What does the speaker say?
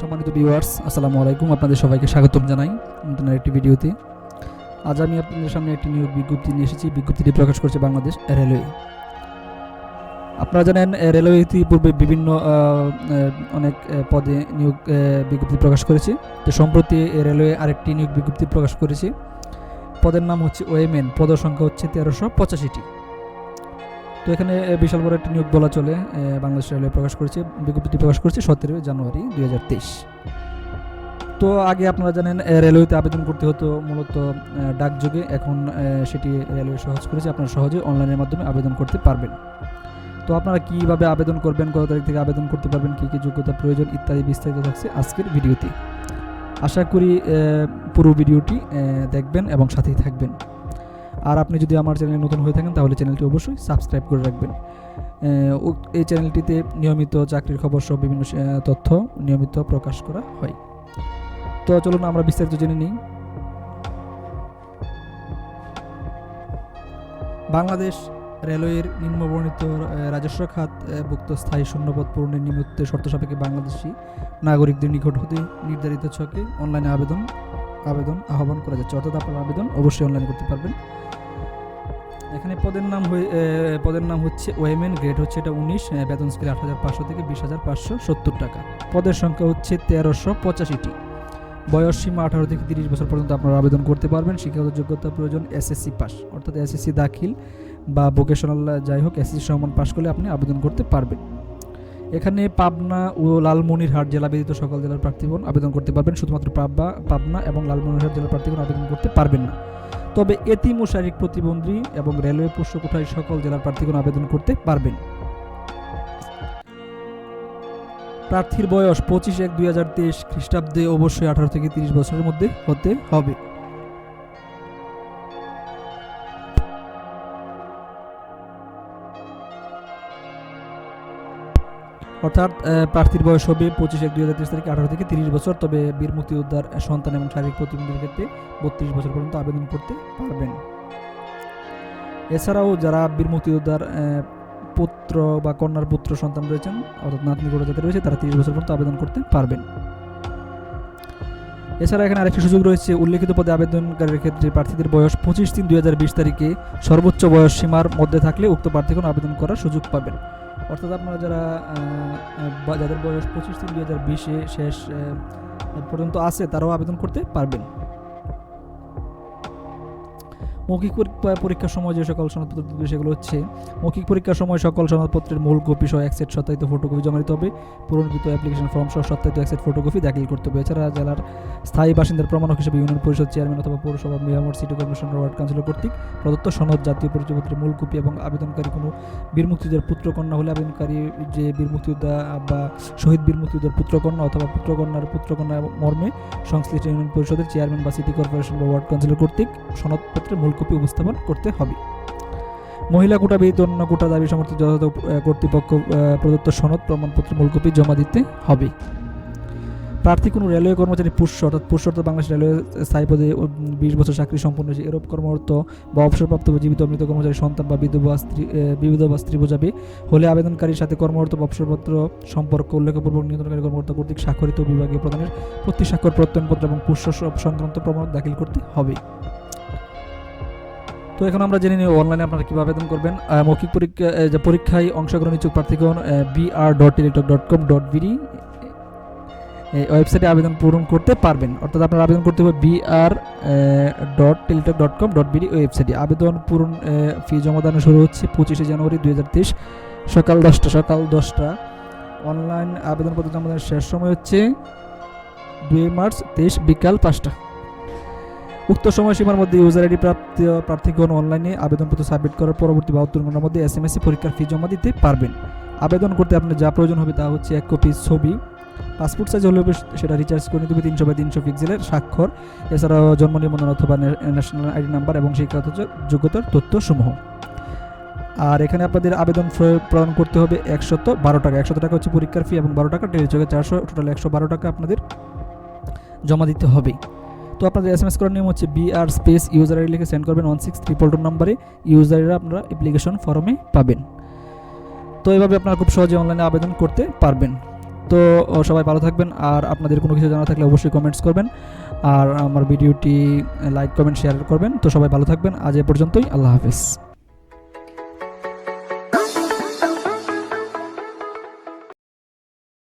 সম্মানিত ভিউয়ার্স আসসালামু আলাইকুম। আপনাদের সবাইকে স্বাগতম জানাই নতুন একটি ভিডিওতে। আজ আমি আপনাদের সামনে একটি নিয়োগ বিজ্ঞপ্তি নিয়ে এসেছি। বিজ্ঞপ্তিটি প্রকাশ করছে বাংলাদেশ রেলওয়ে। আপনারা জানেন রেলওয়ে ইতিপূর্বে বিভিন্ন অনেক পদে নিয়োগ বিজ্ঞপ্তি প্রকাশ করেছে। তো সম্প্রতি রেলওয়ে আরেকটি নিয়োগ বিজ্ঞপ্তি প্রকাশ করেছে। পদের নাম হচ্ছে ওয়েমেন। পদের সংখ্যা হচ্ছে তেরোশো পঁচাশিটি। এখানে বিশাল বড় একটি নিয়োগ বলা চলে বাংলাদেশ রেলওয়ে প্রকাশ করেছে বিজ্ঞপ্তিটি প্রকাশ করেছে সতেরোই জানুয়ারি দুই হাজার তেইশ। তো আগে আপনারা জানেন রেলওয়েতে আবেদন করতে হতো মূলত ডাকযোগে এখন সেটি রেলওয়ে সহজ করেছে, আপনারা সহজে অনলাইনের মাধ্যমে আবেদন করতে পারবেন। তো আপনারা কীভাবে আবেদন করবেন, কত তারিখ থেকে আবেদন করতে পারবেন, কী কী যোগ্যতা প্রয়োজন ইত্যাদি বিস্তারিত থাকছে আজকের ভিডিওতে। আশা করি পুরো ভিডিওটি দেখবেন এবং সাথেই থাকবেন। আর আপনি যদি আমার চ্যানেলে নতুন হয়ে থাকেন, তাহলে চ্যানেলটি অবশ্যই সাবস্ক্রাইব করে রাখবেন। এই চ্যানেলটিতে নিয়মিত চাকরির খবর সহ বিভিন্ন তথ্য নিয়মিত প্রকাশ করা হয়। তো চলুন আমরা বিস্তারিত জেনে নিই। বাংলাদেশ রেলওয়ের নিম্নবর্ণিত রাজস্ব খাত ভুক্ত স্থায়ী শূন্যপদ পূরণের নিমিত্ত শর্ত সাপেক্ষে বাংলাদেশি নাগরিকদের নিকট হতে নির্ধারিত ছকে অনলাইনে আবেদন আবেদন, আহ্বান করা যাচ্ছে। অর্থাৎ আপনার আবেদন অবশ্যই অনলাইন করতে পারবেন। এখানে পদের নাম পদের নাম হচ্ছে ওয়েমেন গ্রেড হচ্ছে এটা উনিশ বেতন স্কেল আট হাজার পাঁচশো থেকে বিশ হাজার পাঁচশো সত্তর টাকা। পদের সংখ্যা হচ্ছে তেরোশো পঁচাশিটি। বয়স সীমা আঠারো থেকে তিরিশ বছর পর্যন্ত আপনারা আবেদন করতে পারবেন। শিক্ষাগত যোগ্যতা প্রয়োজন এসএসসি পাস অর্থাৎ এসএসসি দাখিল বা ভোকেশনাল যাই হোক এসএসসি সমান পাস করলে আপনি আবেদন করতে পারবেন। এখানে পাবনা ও লালমনিরহাট জেলা ব্যতীত সকল জেলার প্রার্থীগণ আবেদন করতে পারবেন। শুধুমাত্র পাবনা পাবনা এবং লালমনিরহাট জেলার প্রার্থীগণ আবেদন করতে পারবেন না। তবে এতিম ও শারীরিক প্রতিবন্ধী এবং রেলওয়ে পোষ্য কোঠায় সকল জেলার প্রার্থীগণ আবেদন করতে পারবেন। প্রার্থীর বয়স পঁচিশ এক দুই হাজার তেইশ খ্রিস্টাব্দে অবশ্যই আঠারো থেকে তিরিশ বছরের মধ্যে হতে হবে। অর্থাৎ প্রার্থীর বয়স হবে পঁচিশ এক দুই হাজার তেইশ তারিখে আঠারো থেকে তিরিশ বছর। তবে বীর মুক্তিযোদ্ধার সন্তান এবং শারীরিক প্রতিবন্ধীর ক্ষেত্রে বত্রিশ বছর পর্যন্ত আবেদন করতে পারবেন। এছাড়াও যারা বীর মুক্তিযোদ্ধার পুত্র বা কন্যার পুত্র সন্তান রয়েছেন, অর্থাৎ নাতনি গোড়া যাদের রয়েছে, তারা তিরিশ বছর পর্যন্ত আবেদন করতে পারবেন। এছাড়া এখানে আরেকটি সুযোগ রয়েছে, উল্লেখিত পদে আবেদনকারীর ক্ষেত্রে প্রার্থীদের বয়স পঁচিশ তিন দুই হাজার বিশ তারিখে সর্বোচ্চ বয়স সীমার মধ্যে থাকলে উক্ত প্রার্থীগণ আবেদন করার সুযোগ পাবেন। অর্থাৎ আপনারা যারা যাদের বয়স পঁচিশ থেকে দু হাজার বিশে শেষ পর্যন্ত আছে, তারাও আবেদন করতে পারবেন। মৌখিক পরীক্ষা- পরীক্ষার সময় যে সকল সনদপত্র দিবে সেগুলো হচ্ছে মৌখিক পরীক্ষার সময় সকল সনদপত্রের মূল কপি সহ এক সেট সত্যায়িত ফটোকপি জমা দিতে হবে। পূরণকৃত অ্যাপ্লিকেশন ফর্ম সহ সত্যায়িত এক সেট ফটোকপি দাখিল করতে হবে। এছাড়া জেলার স্থায়ী বাসিন্দার প্রমাণক হিসেবে ইউনিয়ন পরিষদ চেয়ারম্যান অথবা পৌরসভা mayor city corporation ward councillor কর্তৃক প্রদত্ত সনদ, জাতীয় পরিচয়পত্রের মূল কপি এবং আবেদনকারী কোনো বীর মুক্তিযোদ্ধার পুত্রকন্যা হলে আবেদনকারী যে বীর মুক্তিযোদ্ধা বা শহীদ বীর মুক্তিযোদ্ধার পুত্রকন্যা অথবা পুত্রকন্যার পুত্রকন্যা মর্মে সংশ্লিষ্ট ইউনিয়ন পরিষদের চেয়ারম্যান বা সিটি কর্পোরেশন বা ওয়ার্ড কাউন্সিলর কর্তৃক সনদপত্রের মূল কপি উপস্থাপন করতে হবে। মহিলা কোটা ব্যতীত কোটা দাবি সমর্থিত যথাযথ কর্তৃপক্ষ প্রদত্ত সনদ, প্রমাণপত্র মূল কপি জমা দিতে হবে। প্রার্থী কোনো রেলওয়ে কর্মচারী পুষ্য অর্থাৎ পুষ্য অর্থাৎ বাংলাদেশ রেলওয়ে স্থায়ী পদে বিশ বছর চাকরি সম্পন্ন হয়েছে। এরূপ কর্মরত বা অবসরপ্রাপ্ত বা জীবিত মৃত কর্মচারী, সন্তান বা বিধবা স্ত্রী বিধবা স্ত্রী বোঝাবে। হলে আবেদনকারীর সাথে কর্মরত বা অবসরপত্র সম্পর্ক, উল্লেখপূর্বক নিয়ন্ত্রণকারী কর্মকর্তা কর্তৃক স্বাক্ষরিত বিভাগীয় প্রধানের প্রতি স্বাক্ষর প্রত্যয়নপত্র এবং পুষ্য সংক্রান্ত প্রমাণ দাখিল করতে হবে। তো এখন আমরা জেনে নিই অনলাইনে আপনারা কীভাবে আবেদন করবেন। মৌখিক পরীক্ষা যে পরীক্ষায় অংশগ্রহণ ইচ্ছুক প্রার্থীগণ BR dot Teletalk dot com dot BD এই ওয়েবসাইটে আবেদন পূরণ করতে পারবেন। অর্থাৎ আপনার আবেদন করতে হবে BR dot Teletalk dot com dot BD ওয়েবসাইটে আবেদন পূরণ ফি জমা দানো শুরু হচ্ছে পঁচিশে জানুয়ারি দুই হাজার তেইশ সকাল দশটা সকাল দশটা। অনলাইন আবেদনপত্র জমা দানের শেষ সময় হচ্ছে দুই মার্চ তেইশ বিকাল পাঁচটা। উক্ত সময়সীমার মধ্যে ইউজার আইডি প্রাপ্ত প্রার্থীগণ অনলাইনে আবেদনপত্র সাবমিট করার পরবর্তী বাহাত্তর ঘণ্টার মধ্যে এস এম এস পরীক্ষার ফি জমা দিতে পারবেন। আবেদন করতে আপনার যা প্রয়োজন হবে তা হচ্ছে এক কপি ছবি পাসপোর্ট সাইজ হলে সেটা রিচার্জ করে নিতে হবে তিনশো বাই তিনশো পিক্সেলের স্বাক্ষর। এছাড়াও জন্ম নিবন্ধন অথবা ন্যা- ন্যাশনাল আইডি নাম্বার এবং শিক্ষাগত যোগ্যতার তথ্যসমূহ। আর এখানে আপনাদের আবেদন প্রদান করতে হবে একশত বারো টাকা। একশত টাকা হচ্ছে পরীক্ষার ফি এবং বারো টাকা টেলিচকে চারশো টোটাল একশো বারো টাকা আপনাদের জমা দিতে হবে। তো আপনাদের এস এম এস করার নিয়ম হচ্ছে B R space user ID লিখে সেন্ড করবেন ওয়ান সিক্স ট্রিপল টু নম্বরে ইউজাররা আপনারা অ্যাপ্লিকেশন ফর্মে পাবেন। তো এভাবে আপনারা খুব সহজে অনলাইনে আবেদন করতে পারবেন। তো সবাই ভালো থাকবেন আর আপনাদের কোনো কিছু জানা থাকলে অবশ্যই কমেন্টস করবেন। আর আমার ভিডিওটি লাইক কমেন্ট শেয়ার করবেন। তো সবাই ভালো থাকবেন। আজ এ পর্যন্তই। আল্লাহ হাফেজ।